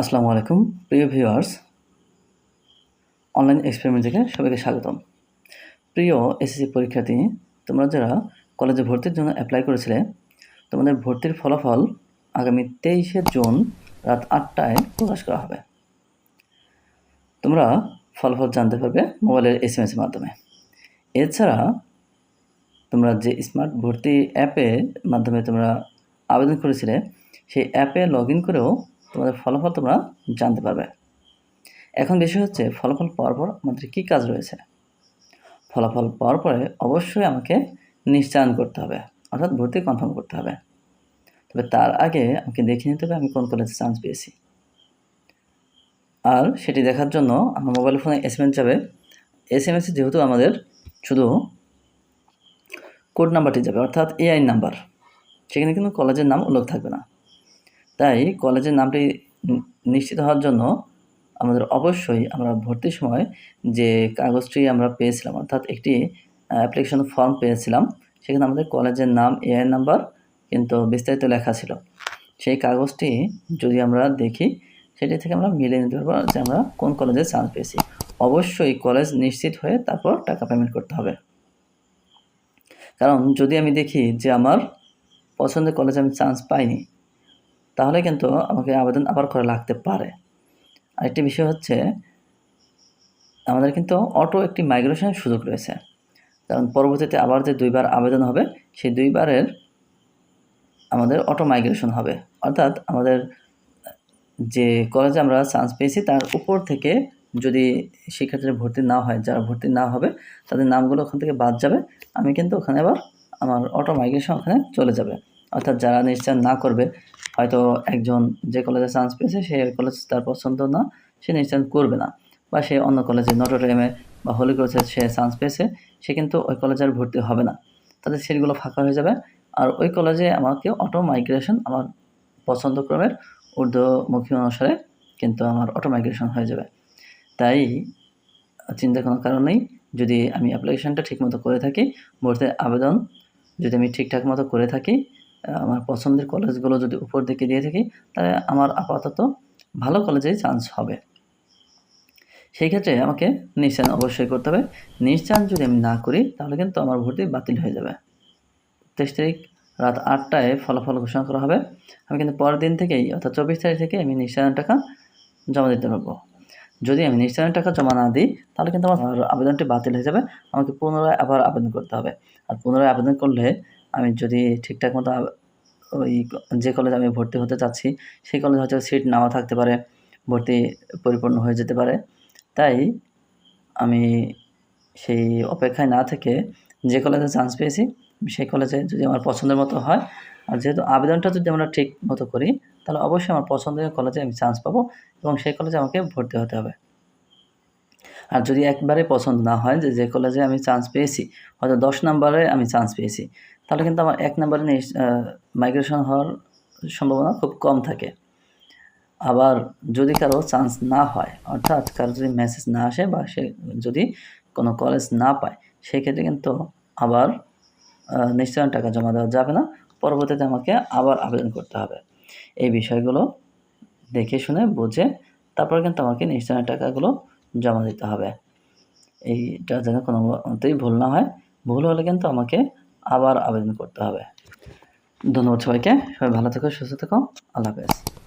আসসালামু আলাইকুম, প্রিয় ভিউয়ার্স। অনলাইন এক্সপেরিমেন্ট থেকে সবাইকে স্বাগতম। প্রিয় এসএসসি পরীক্ষার্থী, তোমরা যারা কলেজে ভর্তির জন্য অ্যাপ্লাই করেছিলে, তোমাদের ভর্তির ফলাফল আগামী তেইশে জুন রাত আটটায় প্রকাশ করা হবে। তোমরা ফলাফল জানতে পারবে মোবাইলের এস এম এসের মাধ্যমে। এছাড়া তোমরা যে স্মার্ট ভর্তি অ্যাপের মাধ্যমে তোমরা আবেদন করেছিলে, সেই অ্যাপে লগ ইন করেও তোমাদের ফলাফল তোমরা জানতে পারবে। এখন বিষয় হচ্ছে, ফলাফল পাওয়ার পর আমাদের কী কাজ রয়েছে? ফলাফল পাওয়ার পরে অবশ্যই আমাকে নিশ্চয়ন করতে হবে, অর্থাৎ ভর্তি কনফার্ম করতে হবে। তবে তার আগে আমাকে দেখে নিতে হবে আমি কোন কলেজে চান্স পেয়েছি। আর সেটি দেখার জন্য আমার মোবাইল ফোনে এস এম এস যাবে। এস এম এসে যেহেতু আমাদের শুধু কোড নাম্বারটি যাবে, অর্থাৎ এআই নাম্বার সেখানে কিন্তু কলেজের নাম উল্লেখ থাকবে না। তাই কলেজের নামটি নিশ্চিত হওয়ার জন্য আমাদের অবশ্যই আমরা ভর্তির সময় যে কাগজটি আমরা পেয়েছিলাম, অর্থাৎ একটি অ্যাপ্লিকেশন ফর্ম পেয়েছিলাম, সেখানে আমাদের কলেজের নাম এআই নাম্বার কিন্তু বিস্তারিত লেখা ছিল। সেই কাগজটি যদি আমরা দেখি, সেটি থেকে আমরা মিলিয়ে নিতে পারব যে আমরা কোন কলেজে চান্স পেয়েছি। অবশ্যই কলেজ নিশ্চিত হয়ে তারপর টাকা পেমেন্ট করতে হবে। কারণ যদি আমি দেখি যে আমার পছন্দের কলেজে আমি চান্স পাইনি তাহলে কিন্তু আমাকে আবেদন আবার করা লাগতে পারে। আরেকটি বিষয় হচ্ছে, আমাদের কিন্তু অটো একটি মাইগ্রেশনের সুযোগ রয়েছে। কারণ পরবর্তীতে আবার যে দুইবার আবেদন হবে, সেই দুইবারের আমাদের অটো মাইগ্রেশন হবে। অর্থাৎ আমাদের যে কলেজে আমরা চান্স পেয়েছি, তার উপর থেকে যদি শিক্ষার্থীরা ভর্তি না হয়, যারা ভর্তি না হবে, তাদের নামগুলো ওখান থেকে বাদ যাবে। আমি কিন্তু ওখানে আবার আমার অটো মাইগ্রেশন ওখানে চলে যাবে। অর্থাৎ যারা নিশ্চয় না করবে, হয়তো একজন যে কলেজে চান্স পেয়েছে, সে কলেজ তার পছন্দ না, সে নিশ্চয় করবে না। বা সে অন্য কলেজে নটরডেমে বা হোলি কলেজে সে চান্স পেয়েছে, সে কিন্তু ওই কলেজে আর ভর্তি হবে না। তাদের সিটগুলো ফাঁকা হয়ে যাবে। আর ওই কলেজে আমাকে অটো মাইগ্রেশন আমার পছন্দক্রমের ঊর্ধ্বমুখী অনুসারে কিন্তু আমার অটো মাইগ্রেশন হয়ে যাবে। তাই চিন্তা কোনো কারণ নেই, যদি আমি অ্যাপ্লিকেশনটা ঠিকমতো করে থাকি, ভর্তির আবেদন যদি আমি ঠিকঠাক মতো করে থাকি আমার পছন্দের কলেজগুলো যদি উপর দিকে দিয়ে থাকি, তাহলে আমার আপাতত ভালো কলেজেই চান্স হবে। সেই ক্ষেত্রে আমাকে নিশ্চয়ন অবশ্যই করতে হবে। নিশ্চয়ন যদি আমি না করি, তাহলে কিন্তু আমার ভর্তি বাতিল হয়ে যাবে। তেইশ তারিখ রাত আটটায় ফলাফল ঘোষণা করা হবে। আমি কিন্তু পরের দিন থেকেই, অর্থাৎ চব্বিশ তারিখ থেকে আমি নিশ্চয়নের টাকা জমা দিতে পারব। যদি আমি নিশ্চয়নের টাকা জমা না দিই, তাহলে কিন্তু আমার আবেদনটি বাতিল হয়ে যাবে। আমাকে পুনরায় আবার আবেদন করতে হবে। আর পুনরায় আবেদন করলে আমি যদি ঠিকঠাক মতো ওই যে কলেজে আমি ভর্তি হতে চাচ্ছি, সেই কলেজে হয়তো সিট নাও থাকতে পারে, ভর্তি পরিপূর্ণ হয়ে যেতে পারে। তাই আমি সেই অপেক্ষায় না থেকে যে কলেজে চান্স পেয়েছি, সেই কলেজে যদি আমার পছন্দের মতো হয়, আর যেহেতু আবেদনটা যদি আমরা ঠিক মতো করি, তাহলে অবশ্যই আমার পছন্দের কলেজে আমি চান্স পাবো এবং সেই কলেজে আমাকে ভর্তি হতে হবে। আর যদি একবারে পছন্দ না হয় যে যে কলেজে আমি চান্স পেয়েছি, হয়তো দশ নম্বরে আমি চান্স পেয়েছি তাহলে কিন্তু আমার এক নম্বরে মাইগ্রেশন হওয়ার সম্ভাবনা খুব কম থাকে। আবার যদি কারও চান্স না হয় অর্থাৎ কারও যদি মেসেজ না আসে বা সে যদি কোনো কলেজ না পায় সেক্ষেত্রে কিন্তু আবার আহ, নিশ্চয়ন টাকা জমা দেওয়া যাবে না। পরবর্তীতে আমাকে আবার আবেদন করতে হবে। এই বিষয়গুলো দেখে শুনে বুঝে তারপর কিন্তু আমাকে নিশ্চয়নের টাকাগুলো জমা দিতে হবে। এইটা যেন কোনো মতেই ভুল না হয়। ভুল হলে কিন্তু আমাকে আবার আবেদন করতে হবে। ধন্যবাদ সবাইকে। সবাই ভালো থেকো সুস্থ থেকো। আল্লাহ হাফেজ।